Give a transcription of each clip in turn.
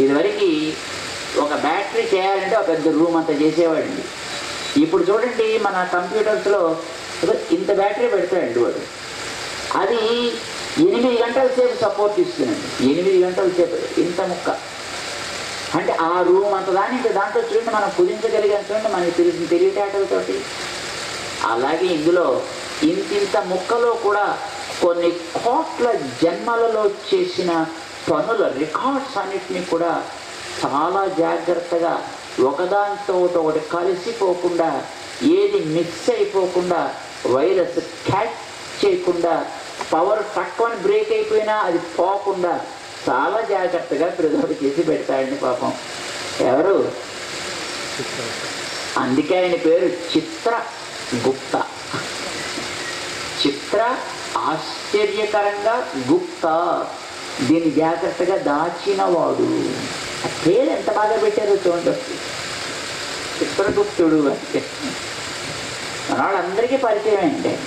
ఇదివరకు ఒక బ్యాటరీ చేయాలంటే ఒక పెద్ద రూమ్ అంతా చేసేవాడండి. ఇప్పుడు చూడండి మన కంప్యూటర్స్లో ఇంత బ్యాటరీ పెడతాడండి వాడు. అది ఎనిమిది గంటల సేపు సపోర్ట్ ఇస్తుందండి. ఎనిమిది గంటల సేపు ఇంత ముక్క. అంటే ఆ రూమ్ అంత దాని ఇంకా దాంట్లో చూడండి మనం కుదించగలిగాం చూడండి మనకి తెలిసిన తెలివితేటలతోటి. అలాగే ఇందులో ఇంతింత ముక్కలో కూడా కొన్ని కోట్ల జన్మలలో చేసిన పనుల రికార్డ్స్ అన్నిటినీ కూడా చాలా జాగ్రత్తగా ఒకదానితో ఒకటి కలిసిపోకుండా ఏది మిక్స్ అయిపోకుండా వైరస్ క్యాచ్ చేయకుండా పవర్ తక్కువ బ్రేక్ అయిపోయినా అది పోకుండా చాలా జాగ్రత్తగా ప్రిజర్వ్ చేసి పెడతాడండి పాపం. ఎవరు? అందుకే ఆయన పేరు చిత్ర గుప్త. చిత్ర ఆశ్చర్యకరంగా గుప్త. దీన్ని జాగ్రత్తగా దాచినవాడు. ఆ పేరు ఎంత బాగా పెట్టారో చూడండి. చిత్రగుప్తుడు అంటే. మన వాళ్ళందరికీ పరిచయం అంటే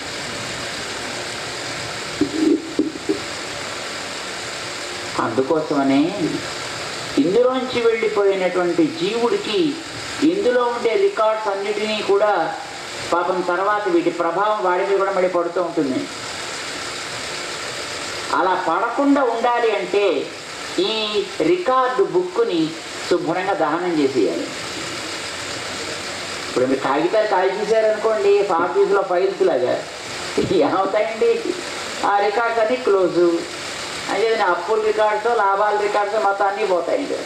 అందుకోసమనే ఇందులోంచి వెళ్ళిపోయినటువంటి జీవుడికి ఇందులో ఉండే రికార్డ్స్ అన్నిటినీ కూడా పాపం తర్వాత వీటి ప్రభావం వాడి మీద కూడా మళ్ళీ పడుతూ ఉంటుంది. అలా పడకుండా ఉండాలి అంటే ఈ రికార్డు బుక్కుని శుభ్రంగా దహనం చేసేయాలి. ఇప్పుడు మీరు కాగితాలు కాల్చేసారనుకోండి ఆఫీసులో ఫైల్స్ లాగా. ఏమవుతాయండి? ఆ రికార్డ్స్ అన్ని క్లోజు. అంటే అప్పుల రికార్డ్స్ లాభాల రికార్డ్స్ మొత్తం అన్నీ పోతాయండి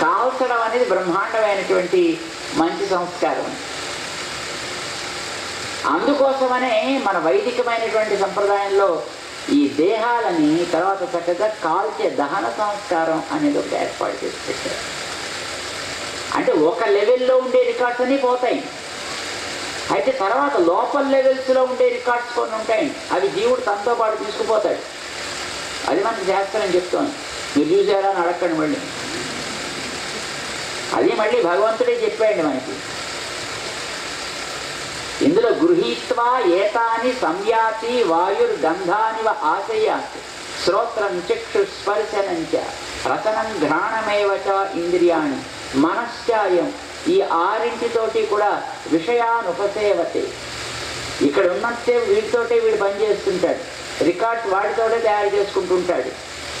కాల్చడం అనేది బ్రహ్మాండమైనటువంటి మంచి సంస్కారం. అందుకోసమనే మన వైదికమైనటువంటి సంప్రదాయంలో ఈ దేహాలని తర్వాత చక్కగా కాల్చే దహన సంస్కారం అనేది ఒకటి ఏర్పాటు చేసి పెట్టారు. అంటే ఒక లెవెల్లో ఉండే రికార్డ్స్ అన్నీ పోతాయి. అయితే తర్వాత లోపల లెవెల్స్లో ఉండే రికార్డ్స్ కొన్ని ఉంటాయి. అవి జీవుడు తనతో పాటు తీసుకుపోతాడు. అది మనకి శాస్త్రం చెప్తోంది. మీరు చూసారా అని అడగండి మళ్ళీ. అది మళ్ళీ భగవంతుడే చెప్పాడు మనకి. ఇందులో గృహీత్వా ఏతాని సంయాతి వాయుర్గంధానివ ఆశయాత్. శ్రోత్రం చక్షు స్పర్శనంచ రసనం ఘ్రాణమేవ ఇంద్రియాణి. మనశ్చాయం ఈ ఆరింటితోటి కూడా విషయానుపసేవతే. ఇక్కడ ఉన్నట్టే వీటితోటే వీడు పనిచేస్తుంటాడు రికార్డ్స్ వాడితోటే తయారు చేసుకుంటుంటాడు.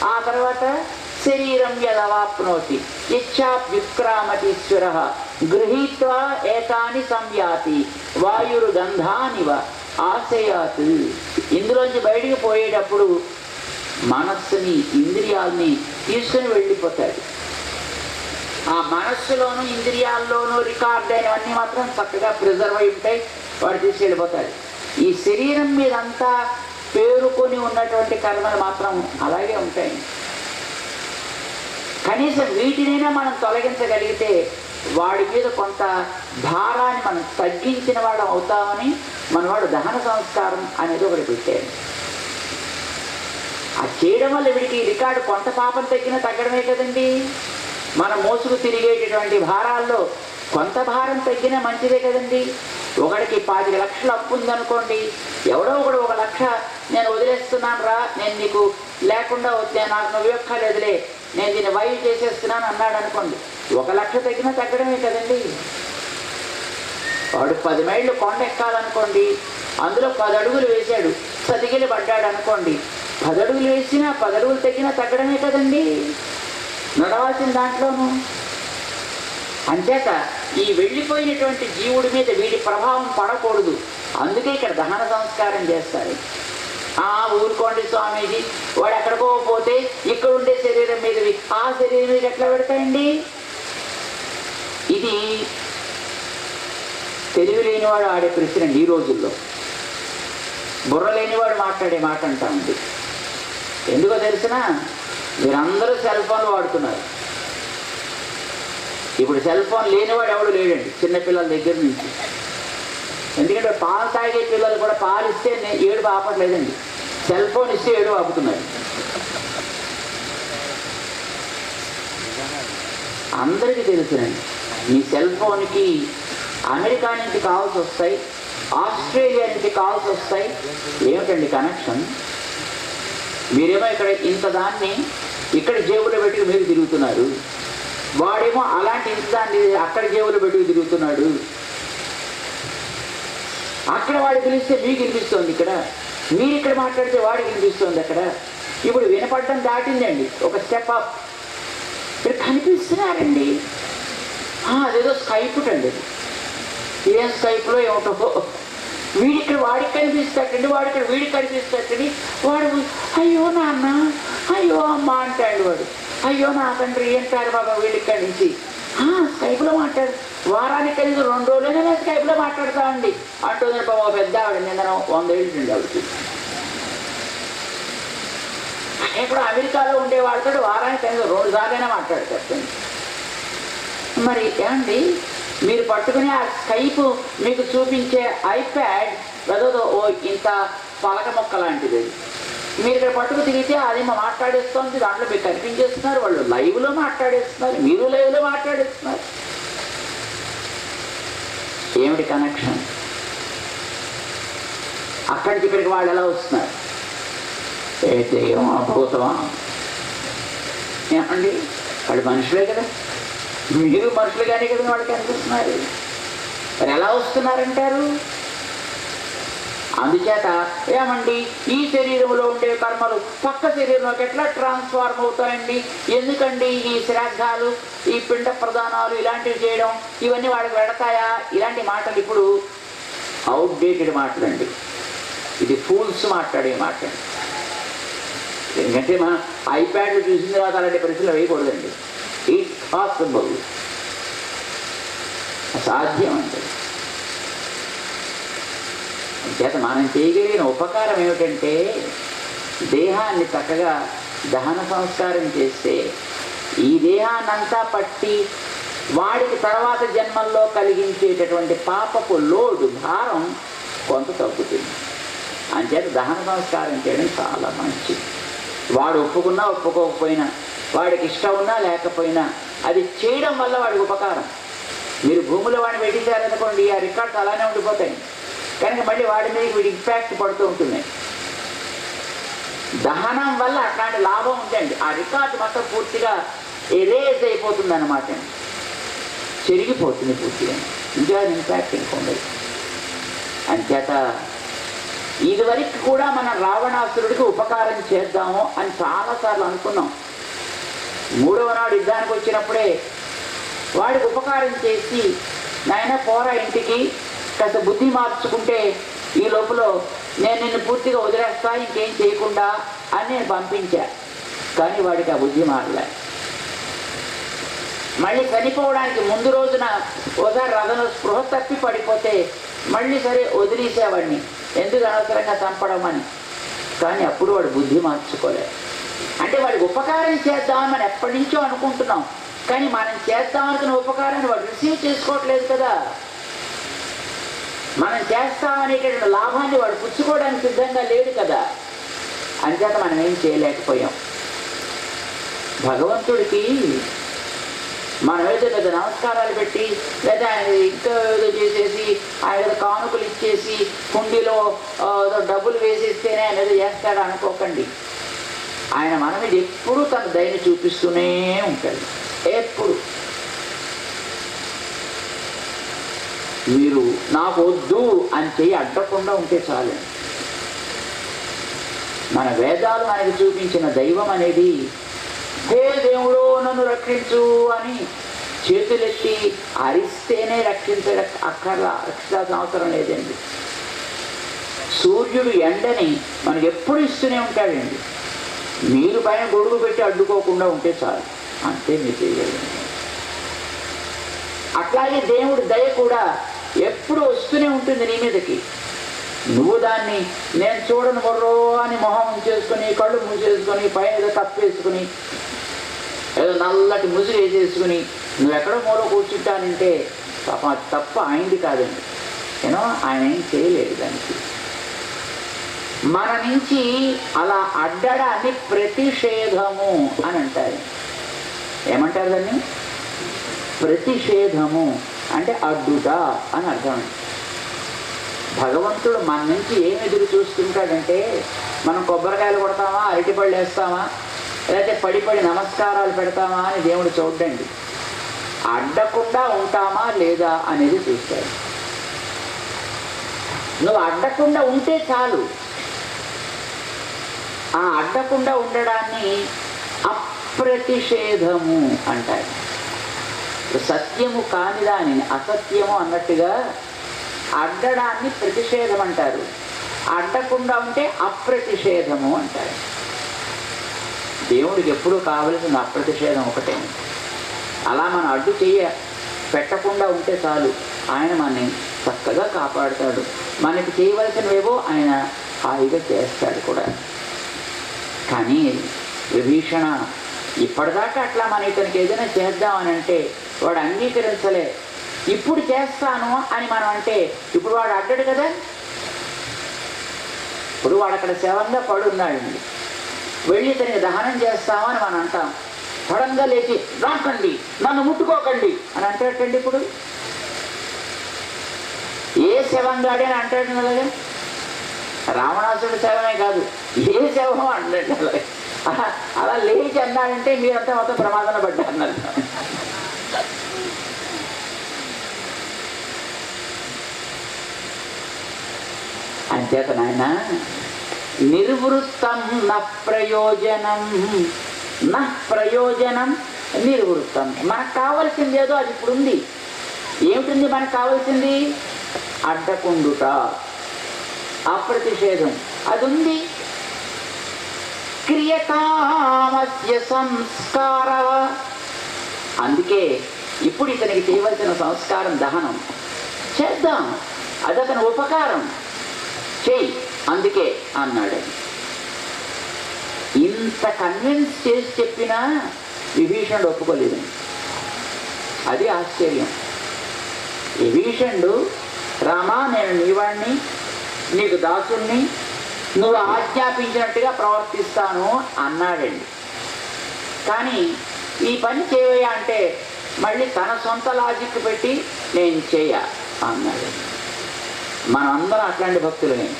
ఆ తర్వాత శరీరం యదవాప్నోతి. ఇచ్చాప్యుక్రామతీశ్వర గృహీత్వా ఏతాని సంయాతి వాయురు గంధానివ ఆశయాత్. ఇందులోంచి బయటికి పోయేటప్పుడు మనస్సుని ఇంద్రియాల్ని తీసుకుని వెళ్ళిపోతాడు. ఆ మనస్సులోను ఇంద్రియాల్లోనూ రికార్డ్ అయినవన్నీ మాత్రం చక్కగా ప్రిజర్వ్ అయి ఉంటాయి వాడు తీసుకెళ్ళిపోతాడు ఈ శరీరం మీదంతా పేరుకొని ఉన్నటువంటి కర్మలు మాత్రం అలాగే ఉంటాయి. కనీసం వీటినైనా మనం తొలగించగలిగితే వాడి మీద కొంత భారాన్ని మనం తగ్గించిన వాడు అవుతామని మనవాడు దహన సంస్కారం అనేది ఒకటి పెట్టాడు. ఆ చేయడం వల్ల వీడికి రికార్డు కొంత పాపం తగ్గినా తగ్గడమే కదండి. మన మోసుకు తిరిగేటటువంటి భారాల్లో కొంత భారం తగ్గినా మంచిదే కదండి. ఒకడికి పాతిక లక్షలు అప్పు ఉందనుకోండి ఎవడో ఒకడు ఒక లక్ష నేను వదిలేస్తున్నాను రా నేను నీకు లేకుండా వద్దే నాకు నువ్వు యొక్కలేదులే నేను దీన్ని వైల్ చేసేస్తున్నాను అన్నాడు అనుకోండి ఒక లక్ష తగ్గినా తగ్గడమే కదండి. వాడు పది మైళ్ళు కొండ ఎక్కాలనుకోండి అందులో పది అడుగులు వేశాడు సతికిలి పడ్డాడు అనుకోండి పది అడుగులు వేసినా పది అడుగులు తగ్గినా తగ్గడమే కదండి. నడవాల్సిన దాంట్లోనూ. అంచేత ఈ వెళ్ళిపోయినటువంటి జీవుడి మీద వీడి ప్రభావం పడకూడదు. అందుకే ఇక్కడ దహన సంస్కారం చేస్తారు. ఆ ఊరుకోండి స్వామీజీ వాడు ఎక్కడికో పోతే ఇక్కడ ఉండే శరీరం మీదవి. ఆ శరీరం మీద ఎట్లా పెడతాయండి ఇది తెలివి లేనివాడు ఆడే ప్రశ్న ఈ రోజుల్లో. బుర్ర లేనివాడు మాట్లాడే మాట అంటా ఉంది. ఎందుకో తెలిసిన మీరందరూ సెల్ ఫోన్లు వాడుతున్నారు. ఇప్పుడు సెల్ ఫోన్ లేనివాడు ఎవడు లేడండి చిన్నపిల్లల దగ్గర నుంచి. ఎందుకంటే పాలు తాగే పిల్లలు కూడా పాలు ఇస్తే ఏడు ఆపట్లేదండి. సెల్ ఫోన్ ఇస్తే ఏడు ఆపుతున్నారు. అందరికీ తెలుసునండి. మీ సెల్ ఫోన్కి అమెరికా నుంచి కాల్స్ వస్తాయి ఆస్ట్రేలియా నుంచి కాల్స్ వస్తాయి. ఏమిటండి కనెక్షన్ మీరేమో ఇక్కడ ఇంత దాన్ని ఇక్కడ జేబులో పెట్టుకుని మీరు తిరుగుతున్నారు. వాడేమో అలాంటి ఇంతాన్ని అక్కడ జేబులో పెట్టుకు తిరుగుతున్నాడు. అక్కడ వాడు పిలిస్తే మీకు వినిపిస్తోంది ఇక్కడ. మీరు ఇక్కడ మాట్లాడితే వాడికి వినిపిస్తోంది అక్కడ. ఇప్పుడు వినపడడం దాటిందండి. ఒక స్టెప్ అప్ ఇక్కడ కనిపిస్తున్నారండి. అదేదో స్కైప్ అండి ఏం స్కైప్లో ఏమిటో వీడి ఇక్కడ వాడికి కనిపిస్తాడండి వాడి ఇక్కడ వీడికి కనిపిస్తాడండి వాడు అయ్యో నాన్న అయ్యో అమ్మ అంటాడు వాడు. అయ్యో నా తండ్రి ఏంటారు బాబా వీళ్ళకి నుంచి. స్కైప్లో మాట్లాడు. వారానికి కలిసి రెండు రోజులైనా నేను స్కైప్లో మాట్లాడతామండి అంటుంది బాబా పెద్ద ఆవిడ నిన్న వంద ఏళ్ళు ఆవిడకి. ఇప్పుడు అమెరికాలో ఉండే వాళ్ళతో వారానికి కలిసి రెండు సార్లైనా మాట్లాడతాడు మరి ఏమండి? మీరు పట్టుకునే ఆ స్కైప్ మీకు చూపించే ఐప్యాడ్ ఏదో ఓ ఇంత పలక మొక్క లాంటిది. మీరు ఇక్కడ పట్టుకు తిరిగితే అది మా మాట్లాడేస్తోంది దాంట్లో మీరు కనిపించేస్తున్నారు వాళ్ళు లైవ్లో మాట్లాడేస్తున్నారు మీరు లైవ్లో మాట్లాడేస్తున్నారు. ఏమిటి కనెక్షన్ అక్కడి నుంచి ఇక్కడికి వాళ్ళు ఎలా వస్తున్నారు? ఏ దెయ్యం అభూతమా ఏమండి? వాళ్ళు మనుషులే కదా. మీరు మనుషులుగానే కదా వాళ్ళకి అనిపిస్తున్నారు. మరి ఎలా వస్తున్నారంటారు? అందుచేత ఏమండి ఈ శరీరంలో ఉండే కర్మలు పక్క శరీరంలోకి ఎట్లా ట్రాన్స్ఫార్మ్ అవుతాయండి? ఎందుకండి ఈ శ్రాద్ధాలు ఈ పిండ ప్రధానాలు ఇలాంటివి చేయడం? ఇవన్నీ వాళ్ళకి పెడతాయా ఇలాంటి మాటలు ఇప్పుడు అవుట్డేటెడ్ మాటలండి. ఇది ఫూల్స్ మాట్లాడే మాట. ఎందుకంటే మనం ఐప్యాడ్లు చూసిన తర్వాత అలాంటి పరిస్థితులు వేయకూడదండి ఇట్ పాసిబుల్. అసాధ్యం అంటే చేత మనం చేయగలిగిన ఉపకారం ఏమిటంటే దేహాన్ని చక్కగా దహన సంస్కారం చేస్తే ఈ దేహాన్నంతా పట్టి వాడికి తర్వాత జన్మల్లో కలిగించేటటువంటి పాపపు లోడు భారం కొంత తగ్గుతుంది. అంచేత దహన సంస్కారం చేయడం చాలా మంచిది. వాడు ఒప్పుకున్నా ఒప్పుకోకపోయినా వాడికి ఇష్టం ఉన్నా లేకపోయినా అది చేయడం వల్ల వాడికి ఉపకారం. మీరు భూమిలో వాడిని పెట్టించారనుకోండి ఆ రికార్డ్స్ అలానే ఉండిపోతాయి. కనుక మళ్ళీ వాడి మీద వీడి ఇంపాక్ట్ పడుతూ ఉంటుంది. దహనం వల్ల అట్లాంటి లాభం ఉందండి. ఆ రికార్డు మొత్తం పూర్తిగా ఎరేజ్ అయిపోతుంది అనమాట చెరిగిపోతుంది పూర్తిగా. ఇంకా ఇంపాక్ట్ ఇంకా అంచేత ఇదివరకు కూడా మన రావణాసురుడికి ఉపకారం చేద్దాము అని చాలాసార్లు అనుకున్నాం. మూడవ నాడు యుద్ధానికి వచ్చినప్పుడే వాడికి ఉపకారం చేసి నాయన పోరా ఇంటికి కాస్త బుద్ధి మార్చుకుంటే ఈ లోపల నేను నిన్ను పూర్తిగా వదిలేస్తా ఇంకేం చేయకుండా అని నేను పంపించా. కానీ వాడికి ఆ బుద్ధి మారలే. మళ్ళీ చనిపోవడానికి ముందు రోజున ఒకసారి రథంలో స్పృహ తప్పి పడిపోతే మళ్ళీ సరే వదిలేసేవాడిని. ఎందుకు అనవసరంగా చంపడం అని. కానీ అప్పుడు వాడు బుద్ధి మార్చుకోలే. అంటే వాడికి ఉపకారం చేద్దామని ఎప్పటి నుంచో అనుకుంటున్నాం. కానీ మనం చేస్తామనుకున్న ఉపకారాన్ని వాడు రిసీవ్ చేసుకోవట్లేదు కదా. మనం చేస్తామనేటటువంటి లాభాన్ని వాడు పుచ్చుకోవడానికి సిద్ధంగా లేడు కదా. అంచేత మనం ఏం చేయలేకపోయాం. భగవంతుడికి మనం ఏదో పెద్ద నమస్కారాలు పెట్టి లేదా ఆయన ఇంకా ఏదో చేసేసి ఆయన కానుకలు ఇచ్చేసి కుండీలో ఏదో డబ్బులు వేసేస్తేనే ఆయన ఏదో చేస్తాడు అనుకోకండి. ఆయన మన మీద ఎప్పుడు తన దయని చూపిస్తూనే ఉంటాడు. ఎప్పుడు? మీరు నాకు వద్దు అని చెయ్యి అడ్డకుండా ఉంటే చాలు. మన వేదాలు మనకి చూపించిన దైవం అనేది హే దేవుడు నన్ను రక్షించు అని చేతులెత్తి అరిస్తేనే రక్షించ అక్కర్లా రక్షించాల్సిన అవసరం లేదండి. సూర్యుడు ఎండని మనకి ఎప్పుడు ఇస్తూనే ఉంటాడండి. మీరు పైన గొడుగు పెట్టి అడ్డుకోకుండా ఉంటే చాలు. అంతే మీరు చేయగలిగింది అట్లాగే దేవుడి దయ కూడా ఎప్పుడు వస్తూనే ఉంటుంది నీ మీదకి. నువ్వు దాన్ని నేను చూడను మొర్రో అని మొహం ఉంచేసుకొని కళ్ళు మూసేసుకొని పైన ఏదో తప్పేసుకుని ఏదో నల్లటి ముసుగు వేసేసుకుని నువ్వు ఎక్కడో మూల కూర్చుంటానంటే తప తప్ప ఆయనది కాదండి. ఏమో ఆయన ఏం చేయలేదు దానికి. మన నుంచి అలా అడ్డడాన్ని ప్రతిషేధము అని అంటారు. ఏమంటారు దాన్ని? ప్రతిషేధము అంటే అడ్డుట అని అర్థం. భగవంతుడు మన నుంచి ఏం ఎదురు చూస్తుంటాడంటే మనం కొబ్బరికాయలు కొడతామా అరటిపళ్ళు వేస్తామా లేకపోతే పడి పడి నమస్కారాలు పెడతామా అని దేవుడు చూడండి అడ్డకుండా ఉంటామా లేదా అనేది చూస్తాడు. నువ్వు అడ్డకుండా ఉంటే చాలు. ఆ అడ్డకుండా ఉండడాన్ని అప్రతిషేధము అంటారు. సత్యము కాని దానిని అసత్యము అన్నట్టుగా అడ్డడాన్ని ప్రతిషేధం అంటారు. అడ్డకుండా ఉంటే అప్రతిషేధము అంటారు. దేవుడికి ఎప్పుడూ కావలసిన అప్రతిషేధం ఒకటే. అలా మనం అడ్డు చేయ పెట్టకుండా ఉంటే చాలు. ఆయన మనని చక్కగా కాపాడుతాడు. మనకి చేయవలసినవేవో ఆయన హాయిగా చేస్తాడు కూడా. కానీ విభీషణ ఇప్పటిదాకా అట్లా మన ఇతనికి ఏదైనా చేద్దామని అంటే వాడు అంగీకరించలే. ఇప్పుడు చేస్తాను అని మనం అంటే ఇప్పుడు వాడు అడ్డాడు కదా? ఇప్పుడు వాడు అక్కడ శవంగా పడున్నాడండి. వెళ్ళి ఇతనికి దహనం చేస్తామని మనం అంటాం. సడన్గా లేచి రాకండి నన్ను ముట్టుకోకండి అని అంటాడండి ఇప్పుడు? ఏ శవంగాడే అని అంటాడు కదా? రావణాసుడి శవమే కాదు ఏ శవం అన్నాడు అలా- లేచి అన్నాడంటే మీరంతా మొత్తం ప్రమాదన పడ్డారు అంచేత నాయన నిర్వృత్తం న ప్రయోజనం న ప్రయోజనం నిర్వృత్తం. మనకు కావలసింది ఏదో అది ఇప్పుడు ఉంది ఏమిటింది మనకు కావాల్సింది? అడ్డకుండుట. అప్రతిషేధం. అది ఉంది క్రియకామస్య సంస్కార. అందుకే ఇప్పుడు ఇతనికి చేయవలసిన సంస్కారం దహనం. చేద్దాం. అది అతని ఉపకారం. చెయ్యి. అందుకే అన్నాడు. ఇంత కన్విన్స్ చేసి చెప్పినా విభీషణుడు ఒప్పుకోలేదు. అది ఆశ్చర్యం. విభీషణుడు రామా నేను నీవాణ్ణి నీకు దాసుణ్ణి నువ్వు ఆజ్ఞాపించినట్టుగా ప్రవర్తిస్తాను అన్నాడండి. కానీ ఈ పని చేయవయ్యా అంటే మళ్ళీ తన సొంత లాజిక్ పెట్టి నేను చేయ అన్నాడు. మన అందరం అట్లాంటి భక్తులమే.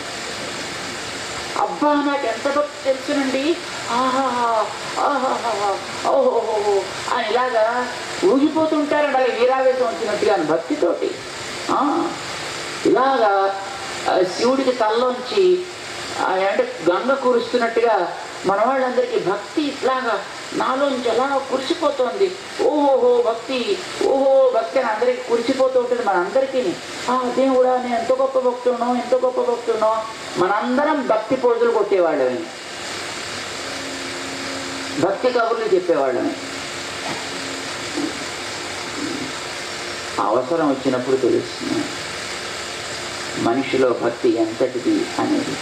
అబ్బా నాకు ఎంత భక్తి తెలుసునండి? ఆహాహా, ఆహాహా, అని ఇలాగా ఊగిపోతుంటారండి అలా వీరావేశం వచ్చినట్టుగా భక్తితోటి. ఇలాగా శివుడికి తల్లోంచి ఆ, అంటే గంగ కురుస్తున్నట్టుగా మన వాళ్ళందరికీ భక్తి ఇట్లాగా నాలోంచి ఎలా కురిసిపోతోంది. ఓహోహో భక్తి ఓహో భక్తి అని అందరికీ కురిసిపోతూ ఉంటుంది మనందరికీ. ఆ దేవుడా నేను ఎంత గొప్ప భక్తున్నాం ఎంత గొప్ప భక్తున్నాం మనందరం భక్తి పొడుదులు కొట్టేవాళ్ళమే. భక్తి కబుర్లు చెప్పేవాళ్ళమే. అవసరం వచ్చినప్పుడు తెలుస్తుంది. మనిషిలో భక్తి ఎంతటిది అనేది.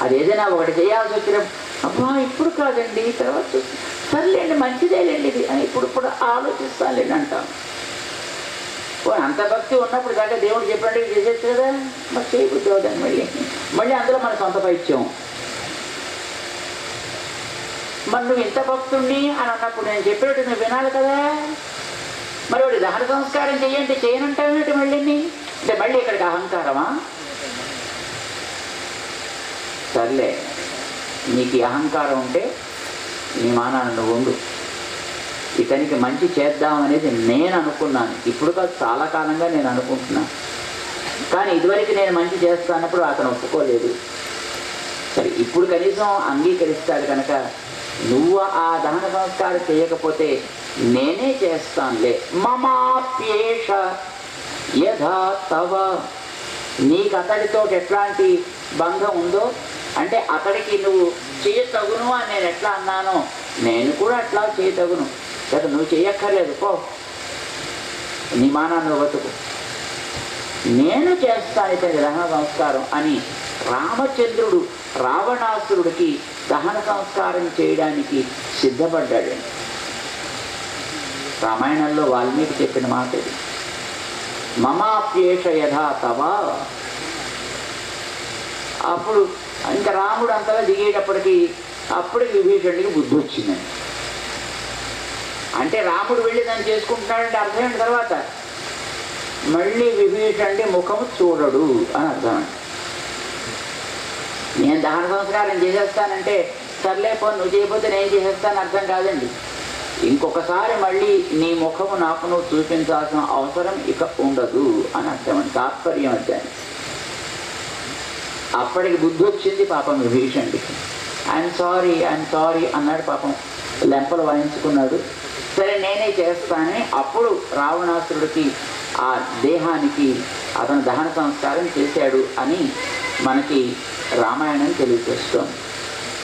అది ఏదైనా ఒకటి చేయాల్సి వచ్చిన అబ్బా ఇప్పుడు కాదండి తర్వాత చూసి సర్లేండి మంచిదేలేండి ఇది అని ఇప్పుడు కూడా ఆలోచిస్తానులేండి అంటాం. అంత భక్తి ఉన్నప్పుడు దాకా దేవుడు చెప్పినట్టు చేసేచ్చు కదా? మరి చేయబుద్ధి అవుతుంది మళ్ళీ. మళ్ళీ అందులో మన సొంత పైత్యం. మరి నువ్వు ఇంత భక్తుండి అని అన్నప్పుడు నేను చెప్పినట్టు నువ్వు వినాలి కదా? మరి వాడు దహన సంస్కారం చేయండి చేయనంటావేంటి మళ్ళీ? అంటే మళ్ళీ ఇక్కడికి అహంకారమా సర్లే నీకు అహంకారం ఉంటే నీ మానాన్ని నువ్వు ఉండు. ఇతనికి మంచి చేద్దామనేది నేను అనుకున్నాను. ఇప్పుడు కాదు చాలా కాలంగా నేను అనుకుంటున్నాను కానీ ఇదివరకు నేను మంచి చేస్తానప్పుడు అతను ఒప్పుకోలేదు. సరే ఇప్పుడు కనీసం అంగీకరిస్తాడు కనుక నువ్వు ఆ దహన సంస్కారం చేయకపోతే నేనే చేస్తానులే. మమాప్యేష యథా తవ నీకు అతడితో ఎట్లాంటి బంధం ఉందో అంటే అతడికి నువ్వు చేయతగును అని నేను ఎట్లా అన్నానో నేను కూడా అట్లా చేయతగును కదా నువ్వు చేయక్కర్లేదు పో. నీ మానాన్ని బతుకు నేను చేస్తాను ఇతని దహన సంస్కారం అని రామచంద్రుడు రావణాసురుడికి దహన సంస్కారం చేయడానికి సిద్ధపడ్డాడు. రామాయణంలో వాల్మీకి చెప్పిన మాట ఇది. మమాప్యేష యథా తవ. అప్పుడు ఇంకా రాముడు అంతగా దిగేటప్పటికి అప్పుడు విభీషణుడికి బుద్ధి వచ్చిందండి. అంటే రాముడు వెళ్ళి దాన్ని చేసుకుంటున్నాడంటే అర్థమైన తర్వాత మళ్ళీ విభీషణుడి ముఖము చూడడు అని అర్థం నేను దహన సంస్కారం చేసేస్తానంటే సర్లేపో నువ్వు చేయకపోతే నేను చేసేస్తాను అర్థం కాదండి. ఇంకొకసారి మళ్ళీ నీ ముఖము నాకు నువ్వు చూపించాల్సిన అవసరం ఇక ఉండదు అని అర్థం తాత్పర్యం అర్థాన్ని అప్పటికి బుద్ధి వచ్చింది పాపం విభీషణుడికి. ఐఎమ్ సారీ ఐఎమ్ సారీ అన్నాడు పాపం. లెంపలు వాయించుకున్నాడు. సరే నేనే చేస్తానని అప్పుడు రావణాసురుడికి ఆ దేహానికి అతను దహన సంస్కారం చేశాడు అని మనకి రామాయణం తెలియజేస్తోంది.